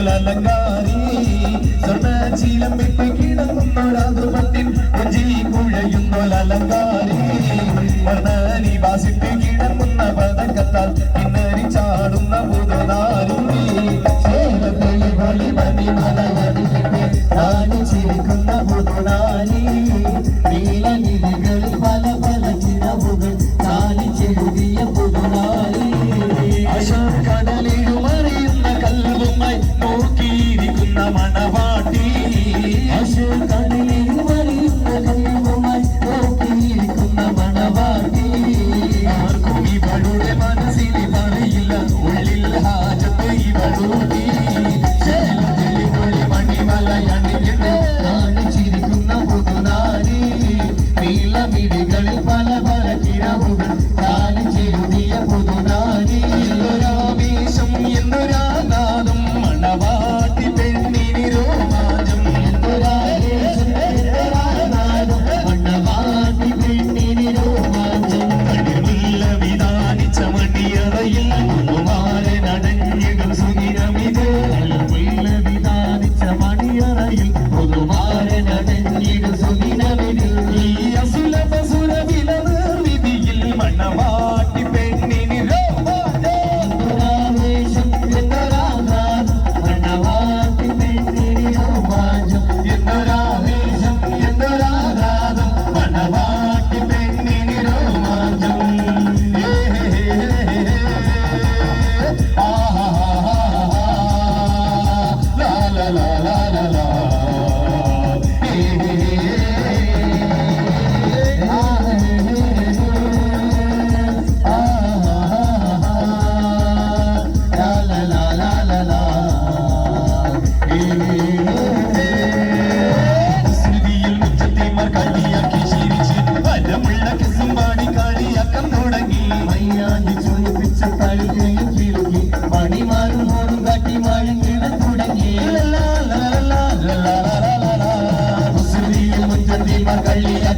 la la la.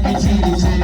Chitty, chitty, chitty.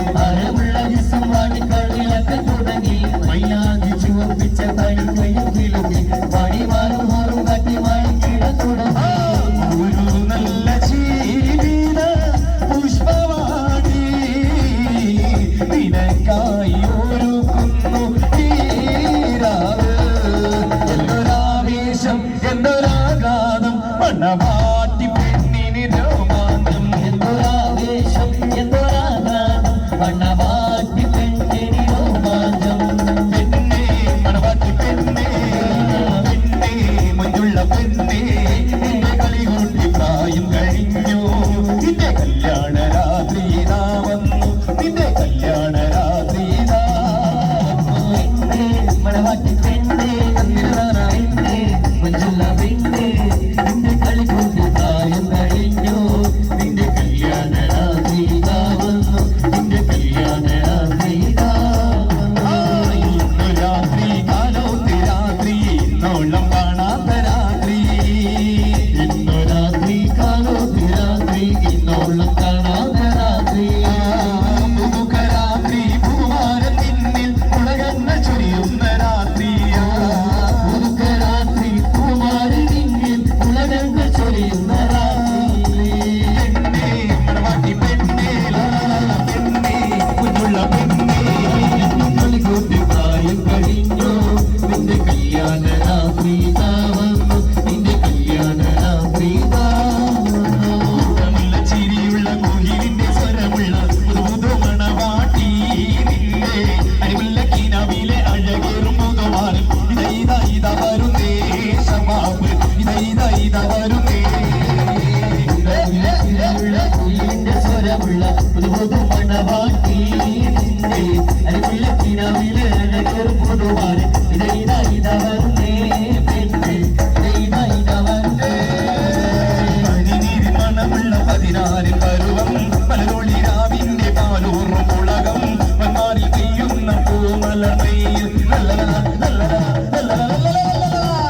മലത്തിനാരിൽ പരുവം മലരൊളി രാവിന്റെ പാലൂർ പുളകം മണ്ണാറിൽ പെയ്യുന്ന പൂമല പെയ്യും.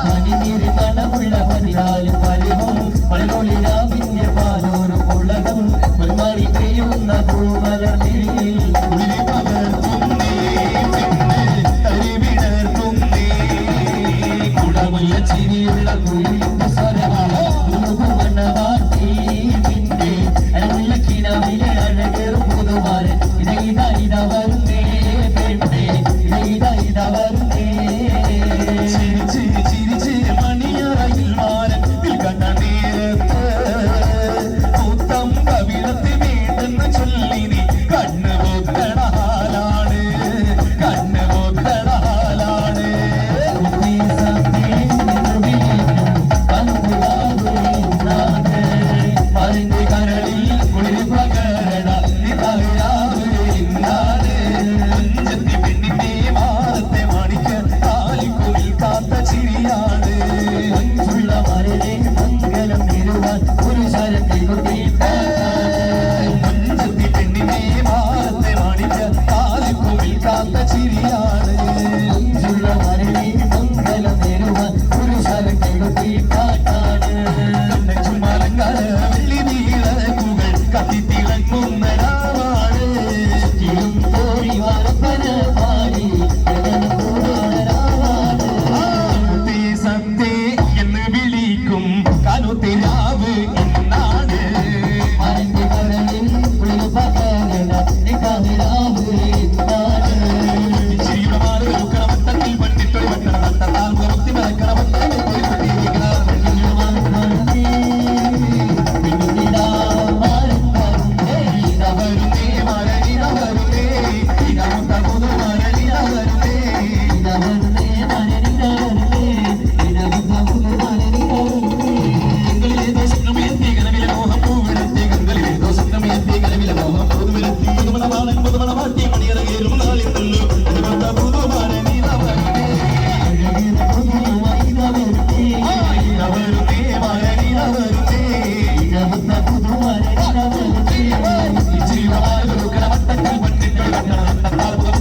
മണിനീരി തണമുള്ള പതിനാല് പരുവം മലരൊളി രാവിന്റെ പാലൂർ പുളകം മണ്ണാറിൽ പെയ്യുന്ന പൂമല പെയ്യും. கூட்டினாவு நாடு I'm